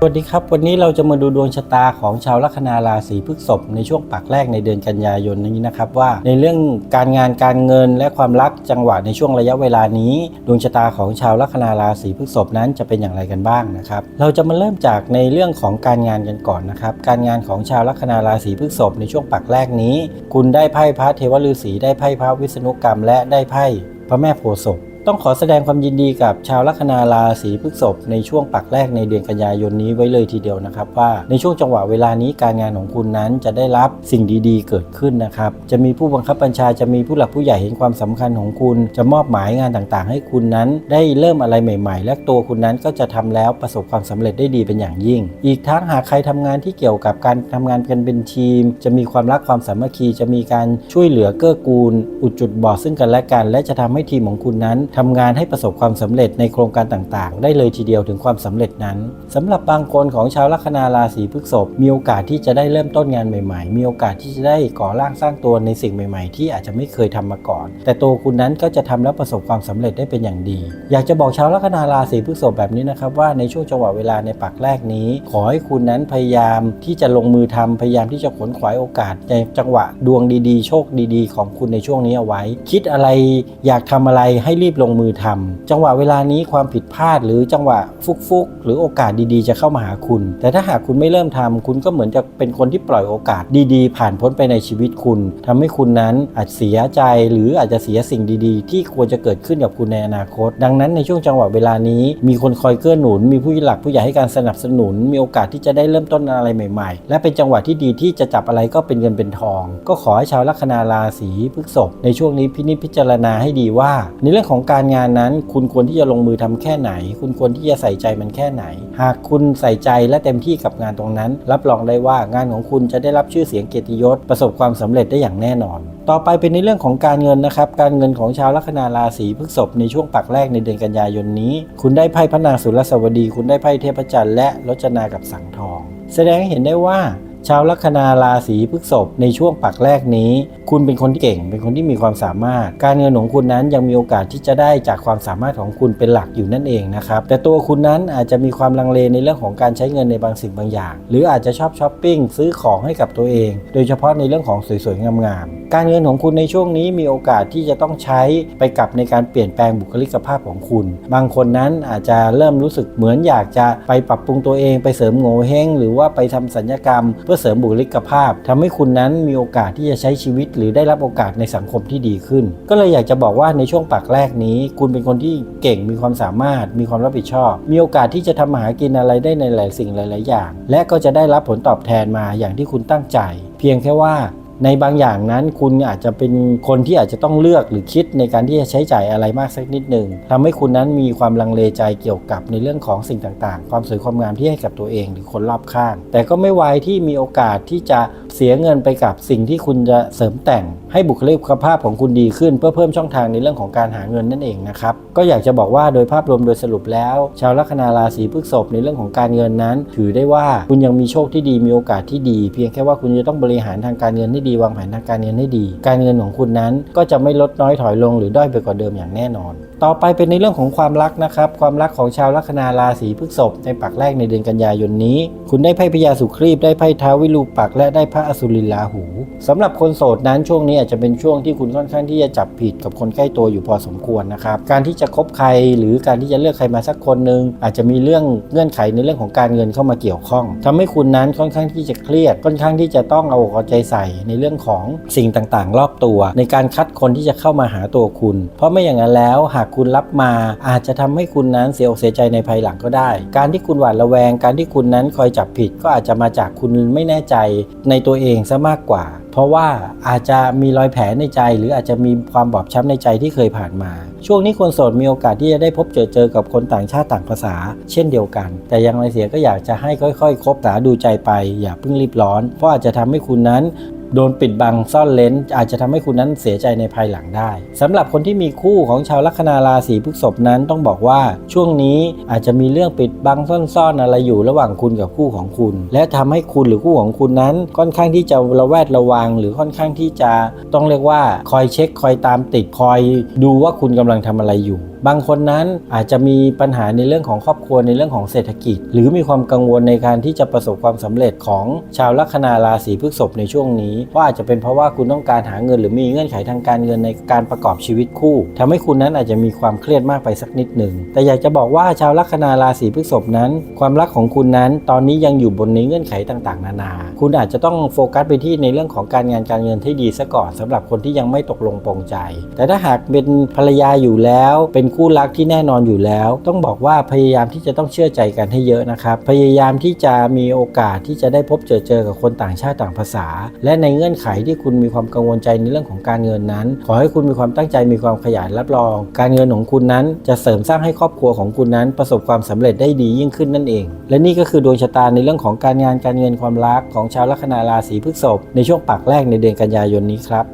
สวัสดีครับ วันนี้เราจะมาดูดวงชะตาของชาวลัคนาราศีพฤษภในช่วงปักแรกในเดือนกันยายนนี้นะครับว่า ในเรื่องการงานการเงินและความรักจังหวะในช่วงระยะเวลานี้ ดวงชะตาของชาวลัคนาราศีพฤษภนั้นจะเป็นอย่างไรกันบ้างนะครับเราจะมาเริ่มจากในเรื่องของการงานกันก่อนนะครับการงานของชาวลัคนาราศีพฤษภในช่วงปักแรกนี้ คุณได้ไพ่พระเทวฤาษีได้ไพ่พระวิษณุกรรม และได้ไพ่พระแม่โพธิ์ศพ ต้องขอแสดงความยินดีกับชาวลัคนาราศีพฤษภในช่วงปักแรกในเดือนกันยายนนี้ไว้เลยทีเดียวนะครับว่าในช่วงจังหวะเวลานี้การงานของคุณนั้นจะได้รับสิ่งดีๆ เกิดขึ้นนะครับจะมีผู้บังคับบัญชาจะมีผู้หลักผู้ใหญ่เห็นความสำคัญของคุณ จะมอบหมายงานต่างๆ ให้คุณนั้น ได้เริ่มอะไรใหม่ ๆ และตัวคุณนั้นก็จะทำแล้วประสบความสำเร็จได้ดีเป็นอย่างยิ่ง อีกทั้งหากใครทำงานที่เกี่ยวกับการทำงานกันเป็นทีม จะมีความรักความสามัคคีจะมีการช่วยเหลือเกื้อกูล อุดจุดบอดซึ่งกันและกัน และจะทำให้ทีมของคุณนั้นทำงานให้ประสบความสำเร็จในโครงการต่างๆ ได้เลยทีเดียวถึงความสำเร็จนั้นสำหรับบางคนของชาวลัคนาราศีพฤษภมีโอกาสที่จะได้เริ่มต้นงานใหม่ๆ มีโอกาสที่จะได้ก่อร่างสร้างตัวในสิ่งใหม่ ๆ ที่อาจจะไม่เคยทำมาก่อน แต่ตัวคุณนั้นก็จะทำแล้วประสบความสำเร็จได้เป็นอย่างดี อยากจะบอกชาวลัคนาราศีพฤษภแบบนี้นะครับว่าในช่วงจังหวะเวลาในปักแรกนี้ ขอให้คุณนั้นพยายามที่จะลงมือทำพยายามที่จะขนขวายโอกาสในจังหวะดวงดีๆ โชคดี ๆ ของคุณในช่วงนี้เอาไว้ คิดอะไรอยากทำอะไรให้รีบลงมือทำจังหวะเวลานี้ความผิดพลาดหรือจังหวะฟุกๆ หรือโอกาสดีๆ จะเข้ามาหาคุณ แต่ถ้าหากคุณไม่เริ่มทำคุณก็เหมือนจะเป็นคนที่ปล่อยโอกาสดีๆ ผ่านพ้นไปในชีวิตคุณทำให้คุณนั้นอาจเสียใจหรืออาจจะเสียสิ่งดีๆ ที่ควรจะเกิดขึ้นกับคุณในอนาคต ดังนั้นในช่วงจังหวะเวลานี้ มีคนคอยเกื้อหนุน มีผู้หลักผู้ใหญ่ให้การสนับสนุน มีโอกาสที่จะได้เริ่มต้นอะไรใหม่ ๆ และเป็นจังหวะที่ดีที่จะจับอะไรก็เป็นเงินเป็นทอง ก็ขอให้ชาวลัคนาราศีพฤษภในช่วงนี้พินิจพิจารณาให้ดีว่า ในเรื่องของการงานนั้น คุณควรที่จะลงมือทำแค่ไหน คุณควรที่จะใส่ใจมันแค่ไหน หากคุณใส่ใจและเต็มที่กับงานตรงนั้น รับรองได้ว่างานของคุณจะได้รับชื่อเสียงเกียรติยศประสบความสำเร็จได้อย่างแน่นอน ต่อไปเป็นในเรื่องของการเงินนะครับการเงินของชาวลัคนาราศีพฤษภในช่วงปักแรกในเดือนกันยายนนี้ คุณได้ไพ่พระนางสุรสวดี คุณได้ไพ่เทพจันทร์และรจนากับสังทอง แสดงให้เห็นได้ว่า ชาวลัคนาราศีพฤษภในช่วงปักแรกนี้ คุณเป็นคนที่เก่ง เป็นคนที่มีความสามารถ การเงินของคุณนั้นยังมีโอกาสที่จะได้จากความสามารถของคุณเป็นหลักอยู่นั่นเองนะครับ แต่ตัวคุณนั้นอาจจะมีความลังเลในเรื่องของการใช้เงินในบางสิ่งบางอย่าง หรืออาจจะชอบช้อปปิ้งซื้อของให้กับตัวเอง โดยเฉพาะในเรื่องของสวยๆงามๆการเงินของคุณในช่วงนี้มีโอกาสที่จะต้องใช้ไปกับในการเปลี่ยนแปลงบุคลิกภาพของคุณ บางคนนั้นอาจจะเริ่มรู้สึกเหมือนอยากจะไปปรับปรุงตัวเองไปเสริมโงเฮงหรือว่าไปทำสัญญกรรมเพื่อเสริมบุคลิกภาพทำให้คุณนั้นมีโอกาสที่จะใช้ชีวิต หรือได้รับโอกาสในสังคมที่ดีขึ้น ก็เลยอยากจะบอกว่าในช่วงปากแรกนี้ คุณเป็นคนที่เก่งมีความสามารถ มีความรับผิดชอบ มีโอกาสที่จะทำมาหากินอะไรได้ในหลายสิ่งหลาย ๆ อย่าง และก็จะได้รับผลตอบแทนมาอย่างที่คุณตั้งใจ เพียงแค่ว่า ในบางอย่างนั้นคุณอาจจะเป็นคนที่อาจจะต้องเลือกหรือคิดในการที่จะใช้จ่ายอะไรมากสักนิดหนึ่งทำให้คุณนั้นมีความลังเลใจเกี่ยวกับในเรื่องของสิ่งต่างๆ ความสวยความงามที่ให้กับตัวเองหรือคนรอบข้าง แต่ก็ไม่ไวที่มีโอกาสที่จะ เสียเงินไปกับสิ่งที่คุณจะเสริมแต่ง ให้บุคลิกภาพของคุณดีขึ้น เพื่อเพิ่มช่องทางในเรื่องของการหาเงินนั่นเองนะครับก็อยากจะบอกว่าโดยภาพรวมโดยสรุปแล้ว ชาวลัคนาราศีพฤษภในเรื่องของการเงินนั้น ถือได้ว่าคุณยังมีโชคที่ดีมีโอกาสที่ดี เพียงแค่ว่าคุณจะต้องบริหารทางการเงินให้ดีวางแผนทางการเงินให้ดี การเงินของคุณนั้นก็จะไม่ลดน้อยถอยลงหรือด้อยไปกว่าเดิมอย่างแน่นอน ต่อไปเป็นในเรื่องของความรักนะครับความรักของชาวลัคนาราศีพฤษภในปักแรกในเดือนกันยายนนี้ คุณได้ไพ่พญาสุครีบได้ไพ่ท้าววิรูปักและได้พระอสุรินลาหูสำหรับคนโสดนั้นช่วงนี้อาจจะเป็นช่วงที่คุณค่อนข้างที่จะจับผิดกับคนใกล้ตัวอยู่พอสมควรนะครับการที่จะคบใครหรือการที่จะเลือกใครมาสักคนหนึ่งอาจจะมีเรื่องเงื่อนไขในเรื่องของการเงินเข้ามาเกี่ยวข้องทำให้คุณนั้นค่อนข้างที่จะเครียดค่อนข้างที่จะต้องเอาอกเอาใจใส่ในเรื่องของสิ่งต่างๆ รอบตัว ในการคัดคนที่จะเข้ามาหาตัวคุณ เพราะไม่อย่างนั้นแล้วหากคุณรับมาอาจจะทำให้คุณนั้นเสียอกเสียใจในภายหลังก็ได้ การที่คุณหวาดระแวง การที่คุณนั้นคอยจับผิดก็อาจจะมาจากคุณไม่แน่ใจในตัวเองซะมากกว่า เพราะว่าอาจจะมีรอยแผลในใจ หรืออาจจะมีความบอบช้ำในใจที่เคยผ่านมา ช่วงนี้คนโสดมีโอกาสที่จะได้พบเจอเจอกับคนต่างชาติต่างภาษา เช่นเดียวกัน แต่อยังไรเสียก็อยากจะให้ค่อยๆ คบหาดูใจไป อย่าเพิ่งรีบร้อน เพราะอาจจะทำให้คุณนั้น โดนปิดบังซ่อนเลนอาจจะทำให้คุณนั้นเสียใจในภายหลังได้สำหรับคนที่มีคู่ของชาวลัคนาราศีพฤษภนั้นต้องบอกว่าช่วงนี้อาจจะมีเรื่องปิดบังซ่อนๆอะไรอยู่ระหว่างคุณกับคู่ของคุณ และทำให้คุณหรือคู่ของคุณนั้น ค่อนข้างที่จะระแวดระวัง หรือค่อนข้างที่จะต้องเรียกว่าคอยเช็คคอยตามติดคอยดูว่าคุณกำลังทำอะไรอยู่ บางคนนั้นอาจจะมีปัญหาในเรื่องของครอบครัวในเรื่องของเศรษฐกิจ หรือมีความกังวลในการที่จะประสบความสำเร็จของชาวลัคนาราศีพฤษภในช่วงนี้ว่าอาจจะเป็นเพราะว่าคุณต้องการหาเงิน หรือมีเงื่อนไขทางการเงินในการประกอบชีวิตคู่ทำให้คุณนั้นอาจจะมีความเครียดมากไปสักนิดหนึ่งแต่อยากจะบอกว่าชาวลัคนาราศีพฤษภนั้น ความรักของคุณนั้น ตอนนี้ยังอยู่บนในเงื่อนไขต่างๆ นานา คุณอาจจะต้องโฟกัสไปที่ในเรื่องของการงานการเงินที่ดีซะก่อนสำหรับคนที่ยังไม่ตกลงปรงใจ แต่ถ้าหากเป็นภรรยาอยู่แล้วเป็นคู่รักที่แน่นอนอยู่แล้ว ต้องบอกว่าพยายามที่จะต้องเชื่อใจกันให้เยอะนะครับพยายามที่จะมีโอกาสที่จะได้พบเจอเจอกับคนต่างชาติต่างภาษา และในเงื่อนไขที่คุณมีความกังวลใจในเรื่องของการเงินนั้น ขอให้คุณมีความตั้งใจมีความขยันรับรอง การเงินของคุณนั้น จะเสริมสร้างให้ครอบครัวของคุณนั้น ประสบความสำเร็จได้ดียิ่งขึ้นนั่นเอง และนี่ก็คือดวงชะตาในเรื่องของการงานการเงินความรักของชาวลัคนาราศีพฤษภในช่วงปักแรกในเดือนกันยายนนี้ครับ